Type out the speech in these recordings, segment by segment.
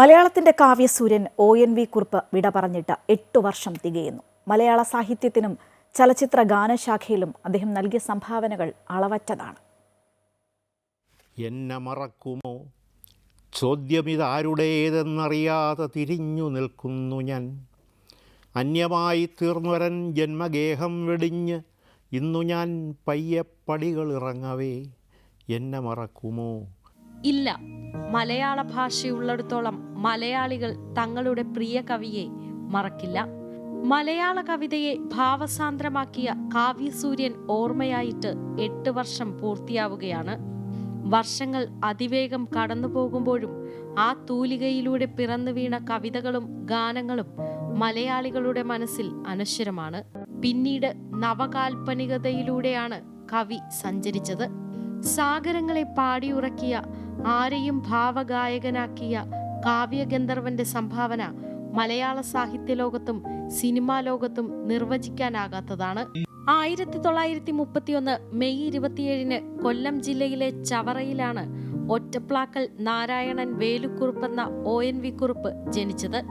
മലയാളത്തിന്റെ കാവ്യസൂര്യൻ O N V Kurup വിട പറഞ്ഞിട്ട് എട്ടു വർഷം തികയുന്നു. മലയാള സാഹിത്യത്തിനും ചലച്ചിത്ര ഗാനശാഖയിലും അദ്ദേഹം നൽകിയ സംഭാവനകൾ അളവറ്റതാണ്. എന്നെ മറക്കുമോ? ചോദ്യമിതാരുടേതെന്നറിയാതെ തിരിഞ്ഞു നിൽക്കുന്നു ഞാൻ. അന്യമായി തീർന്നൊരൻ ജന്മഗേഹം വെടിഞ്ഞ് ഇന്നു ഞാൻ പയ്യപ്പടികൾ ഇറങ്ങവേ എന്നെ മറക്കുമോ? ഇല്ല. മലയാള ഭാഷയുള്ളിടത്തോളം മലയാളികൾ തങ്ങളുടെ പ്രിയ കവിയെ മറക്കില്ല. മലയാള കവിതയെ ഭാവസാന്ദ്രമാക്കിയ കാവ്യസൂര്യൻ ഓർമ്മയായിട്ട് എട്ട് വർഷം പൂർത്തിയാവുകയാണ്. വർഷങ്ങൾ അതിവേഗം കടന്നു പോകുമ്പോഴും ആ തൂലികയിലൂടെ പിറന്നു വീണ കവിതകളും ഗാനങ്ങളും മലയാളികളുടെ മനസ്സിൽ അനശ്വരമാണ്. പിന്നീട് നവകാൽപ്പനികതയിലൂടെയാണ് കവി സഞ്ചരിച്ചത്. സാഗരങ്ങളെ പാടിയുറക്കിയ ആരെയും ഭാവഗായകനാക്കിയ കാവ്യഗന്ധർവന്റെ സംഭാവന മലയാള സാഹിത്യ ലോകത്തും സിനിമാ ലോകത്തും നിർവചിക്കാനാകാത്തതാണ്. ആയിരത്തി തൊള്ളായിരത്തി മുപ്പത്തിയൊന്ന് മെയ് ഇരുപത്തിയേഴിന് കൊല്ലം ജില്ലയിലെ ചവറയിലാണ് ഒറ്റപ്ലാക്കൽ നാരായണൻ വേലുക്കുറുപ്പ് എന്ന ഒ എൻ വി കുറുപ്പ് ജനിച്ചത്.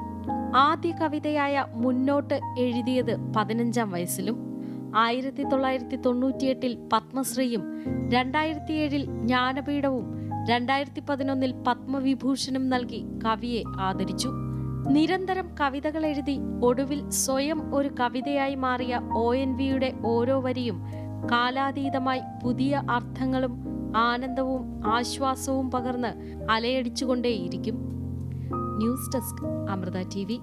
ആദ്യ കവിതയായ മുന്നോട്ട് എഴുതിയത് പതിനഞ്ചാം വയസ്സിലും ആയിരത്തി തൊള്ളായിരത്തി തൊണ്ണൂറ്റിയെട്ടിൽ പത്മശ്രീയും രണ്ടായിരത്തി ഏഴിൽ ജ്ഞാനപീഠവും രണ്ടായിരത്തി പതിനൊന്നിൽ പത്മവിഭൂഷണം നൽകി കവിയെ ആദരിച്ചു. നിരന്തരം കവിതകൾ എഴുതി ഒടുവിൽ സ്വയം ഒരു കവിതയായി മാറിയ ഒ എൻ വിയുടെ ഓരോ വരിയും കാലാതീതമായി പുതിയ അർത്ഥങ്ങളും ആനന്ദവും ആശ്വാസവും പകർന്ന് അലയടിച്ചുകൊണ്ടേയിരിക്കും. News desk Amrita T